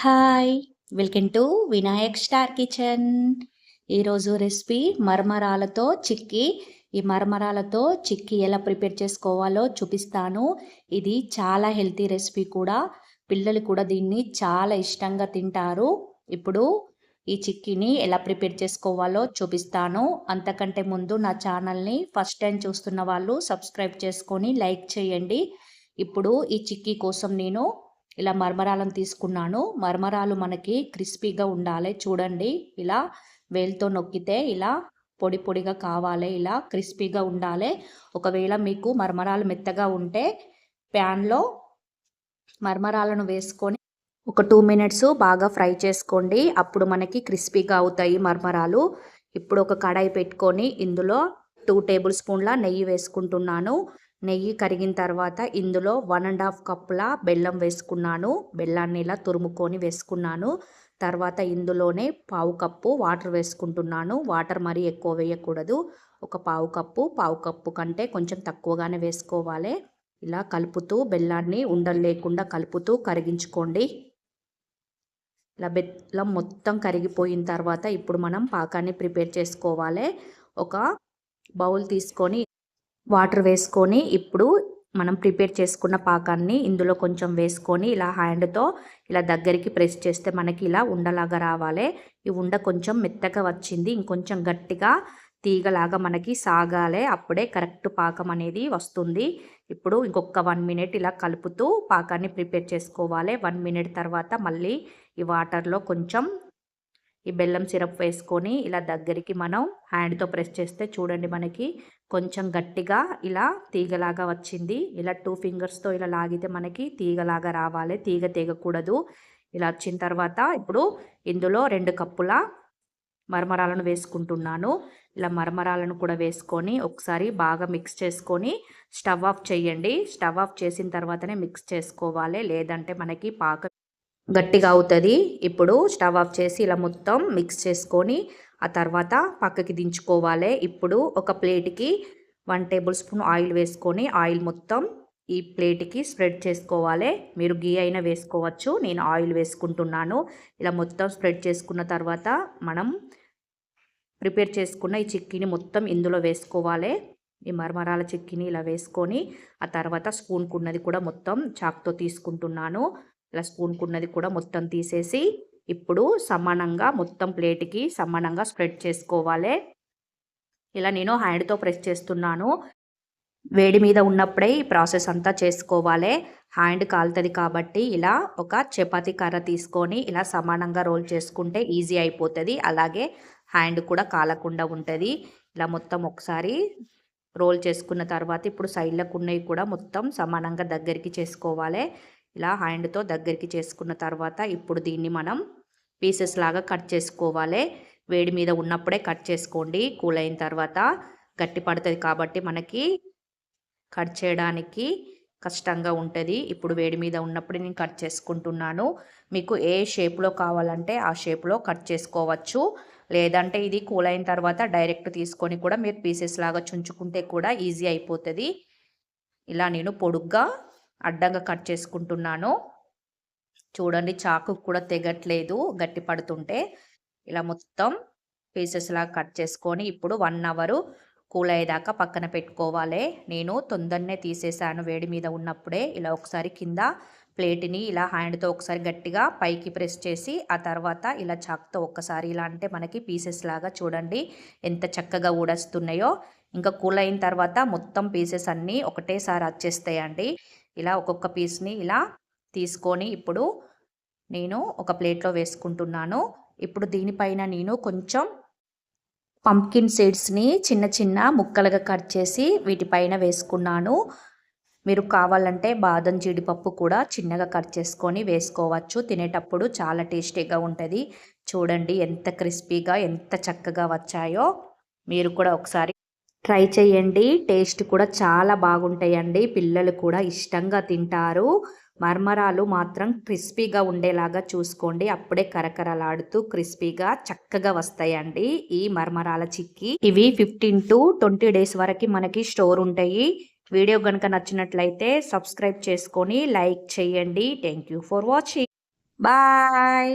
Hi welcome to Vinayak star kitchen ఈరోజు recipe మరమరాలతో చిక్కీ. ఈ మరమరాలతో చిక్కీ ఎలా ప్రిపేర్ చేసుకోవాలో చూపిస్తాను. ఇది చాలా హెల్తీ రెసిపీ కూడా. పిల్లలు కూడా దీన్ని చాలా ఇష్టంగా తింటారు. ఇప్పుడు ఈ చిక్కీని ఎలా ప్రిపేర్ చేసుకోవాలో చూపిస్తాను. అంతకంటే ముందు నా ఛానల్ని ఫస్ట్ టైం చూస్తున్న వాళ్ళు సబ్స్క్రైబ్ చేసుకొని లైక్ చేయండి. ఇప్పుడు ఈ చిక్కీ కోసం నేను ఇలా మర్మరాలను తీసుకున్నాను. మర్మరాలు మనకి క్రిస్పీగా ఉండాలి. చూడండి ఇలా వేలుతో నొక్కితే ఇలా పొడి పొడిగా కావాలి. ఇలా క్రిస్పీగా ఉండాలి. ఒకవేళ మీకు మర్మరాలు మెత్తగా ఉంటే ప్యాన్లో మర్మరాలను వేసుకొని ఒక టూ మినిట్స్ బాగా ఫ్రై చేసుకోండి. అప్పుడు మనకి క్రిస్పీగా అవుతాయి మర్మరాలు. ఇప్పుడు ఒక కడాయి పెట్టుకొని ఇందులో టూ టేబుల్ స్పూన్ల నెయ్యి వేసుకుంటున్నాను. నెయ్యి కరిగిన తర్వాత ఇందులో వన్ అండ్ హాఫ్ కప్పుల బెల్లం వేసుకున్నాను. బెల్లాన్ని ఇలా తురుముకొని వేసుకున్నాను. తర్వాత ఇందులోనే పావు కప్పు వాటర్ వేసుకుంటున్నాను. వాటర్ మరీ ఎక్కువ వేయకూడదు. ఒక పావు కప్పు పావు కప్పు కంటే కొంచెం తక్కువగానే వేసుకోవాలి. ఇలా కలుపుతూ బెల్లాన్ని ఉండలు లేకుండా కలుపుతూ కరిగించుకోండి. ఇలా బెల్లం మొత్తం కరిగిపోయిన తర్వాత ఇప్పుడు మనం పాకాన్ని ప్రిపేర్ చేసుకోవాలి. ఒక బౌల్ తీసుకొని వాటర్ వేసుకొని ఇప్పుడు మనం ప్రిపేర్ చేసుకున్న పాకాన్ని ఇందులో కొంచెం వేసుకొని ఇలా హ్యాండ్తో ఇలా దగ్గరికి ప్రెస్ చేస్తే మనకి ఇలా ఉండలాగా రావాలి. ఈ ఉండ కొంచెం మెత్తగా వచ్చింది. ఇంకొంచెం గట్టిగా తీగలాగా మనకి సాగాలి. అప్పుడే కరెక్ట్ పాకం అనేది వస్తుంది. ఇప్పుడు ఇంకొక వన్ మినిట్ ఇలా కలుపుతూ పాకాన్ని ప్రిపేర్ చేసుకోవాలి. వన్ మినిట్ తర్వాత మళ్ళీ ఈ వాటర్లో కొంచెం ఈ బెల్లం సిరప్ వేసుకొని ఇలా దగ్గరికి మనం హ్యాండ్తో ప్రెస్ చేస్తే చూడండి మనకి కొంచెం గట్టిగా ఇలా తీగలాగా వచ్చింది. ఇలా టూ ఫింగర్స్తో ఇలా లాగితే మనకి తీగలాగా రావాలి. తీగ తీగకూడదు. ఇలా వచ్చిన తర్వాత ఇప్పుడు ఇందులో రెండు కప్పుల మరమరాలను వేసుకుంటున్నాను. ఇలా మరమరాలను కూడా వేసుకొని ఒకసారి బాగా మిక్స్ చేసుకొని స్టవ్ ఆఫ్ చేయండి. స్టవ్ ఆఫ్ చేసిన తర్వాతనే మిక్స్ చేసుకోవాలి. లేదంటే మనకి పాక గట్టిగా అవుతుంది. ఇప్పుడు స్టవ్ ఆఫ్ చేసి ఇలా మొత్తం మిక్స్ చేసుకొని ఆ తర్వాత పక్కకి దించుకోవాలి. ఇప్పుడు ఒక ప్లేట్కి వన్ టేబుల్ స్పూన్ ఆయిల్ వేసుకొని ఆయిల్ మొత్తం ఈ ప్లేట్కి స్ప్రెడ్ చేసుకోవాలి. మీరు గీ అయినా వేసుకోవచ్చు. నేను ఆయిల్ వేసుకుంటున్నాను. ఇలా మొత్తం స్ప్రెడ్ చేసుకున్న తర్వాత మనం ప్రిపేర్ చేసుకున్న ఈ చిక్కీని మొత్తం ఇందులో వేసుకోవాలి. ఈ మరమరాల చిక్కీని ఇలా వేసుకొని ఆ తర్వాత స్పూన్కున్నది కూడా మొత్తం చాక్తో తీసుకుంటున్నాను. ఇలా స్పూన్కున్నది కూడా మొత్తం తీసేసి ఇప్పుడు సమానంగా మొత్తం ప్లేట్కి సమానంగా స్ప్రెడ్ చేసుకోవాలి. ఇలా నేను హ్యాండ్తో ప్రెస్ చేస్తున్నాను. వేడి మీద ఉన్నప్పుడే ఈ ప్రాసెస్ అంతా చేసుకోవాలి. హ్యాండ్ కాలుతుంది కాబట్టి ఇలా ఒక చపాతీ కర్ర తీసుకొని ఇలా సమానంగా రోల్ చేసుకుంటే ఈజీ అయిపోతుంది. అలాగే హ్యాండ్ కూడా కాలకుండా ఉంటుంది. ఇలా మొత్తం ఒకసారి రోల్ చేసుకున్న తర్వాత ఇప్పుడు సైడ్లకు ఉన్నవి కూడా మొత్తం సమానంగా దగ్గరికి చేసుకోవాలి. ఇలా హ్యాండ్తో దగ్గరికి చేసుకున్న తర్వాత ఇప్పుడు దీన్ని మనం పీసెస్ లాగా కట్ చేసుకోవాలి. వేడి మీద ఉన్నప్పుడే కట్ చేసుకోండి. కూల్ అయిన తర్వాత గట్టి పడుతుంది కాబట్టి మనకి కట్ చేయడానికి కష్టంగా ఉంటుంది. ఇప్పుడు వేడి మీద ఉన్నప్పుడు నేను కట్ చేసుకుంటున్నాను. మీకు ఏ షేప్లో కావాలంటే ఆ షేప్లో కట్ చేసుకోవచ్చు. లేదంటే ఇది కూల్ అయిన తర్వాత డైరెక్ట్ తీసుకొని కూడా మీరు పీసెస్ లాగా చుంచుకుంటే కూడా ఈజీ అయిపోతుంది. ఇలా నేను పొడుగ్గా అడ్డంగా కట్ చేసుకుంటున్నాను. చూడండి చాకు కూడా తెగట్లేదు. గట్టి పడుతుంటే ఇలా మొత్తం పీసెస్ లాగా కట్ చేసుకొని ఇప్పుడు వన్ అవరు కూల్ అయ్యేదాకా పక్కన పెట్టుకోవాలి. నేను తొందరనే తీసేసాను వేడి మీద ఉన్నప్పుడే. ఇలా ఒకసారి కింద ప్లేట్ని ఇలా హ్యాండ్తో ఒకసారి గట్టిగా పైకి ప్రెస్ చేసి ఆ తర్వాత ఇలా చాక్తో ఒక్కసారి ఇలా అంటే మనకి పీసెస్ లాగా చూడండి ఎంత చక్కగా ఊడస్తున్నాయో. ఇంకా కూల్ అయిన తర్వాత మొత్తం పీసెస్ అన్నీ ఒకటేసారి వచ్చేస్తాయండి ఇలా ఒక్కొక్క పీస్ని ఇలా తీసుకొని ఇప్పుడు నేను ఒక ప్లేట్లో వేసుకుంటున్నాను. ఇప్పుడు దీనిపైన నేను కొంచెం పంప్కిన్ సీడ్స్ని చిన్న చిన్న ముక్కలుగా కట్ చేసి వీటిపైన వేసుకున్నాను. మీరు కావాలంటే బాదం జీడిపప్పు కూడా చిన్నగా కట్ చేసుకొని వేసుకోవచ్చు. తినేటప్పుడు చాలా టేస్టీగా ఉంటుంది. చూడండి ఎంత క్రిస్పీగా ఎంత చక్కగా వచ్చాయో. మీరు కూడా ఒకసారి ట్రై చేయండి. టేస్ట్ కూడా చాలా బాగుంటాయండి. పిల్లలు కూడా ఇష్టంగా తింటారు. మర్మరాలు మాత్రం క్రిస్పీగా ఉండేలాగా చూసుకోండి. అప్పుడే కరకరలాడుతూ క్రిస్పీగా చక్కగా వస్తాయండి ఈ మర్మరాల చిక్కి. ఇవి ఫిఫ్టీన్ టు ట్వంటీ డేస్ వరకు మనకి స్టోర్ ఉంటాయి. వీడియో కనుక నచ్చినట్లయితే సబ్స్క్రైబ్ చేసుకొని లైక్ చేయండి. Thank you for watching bye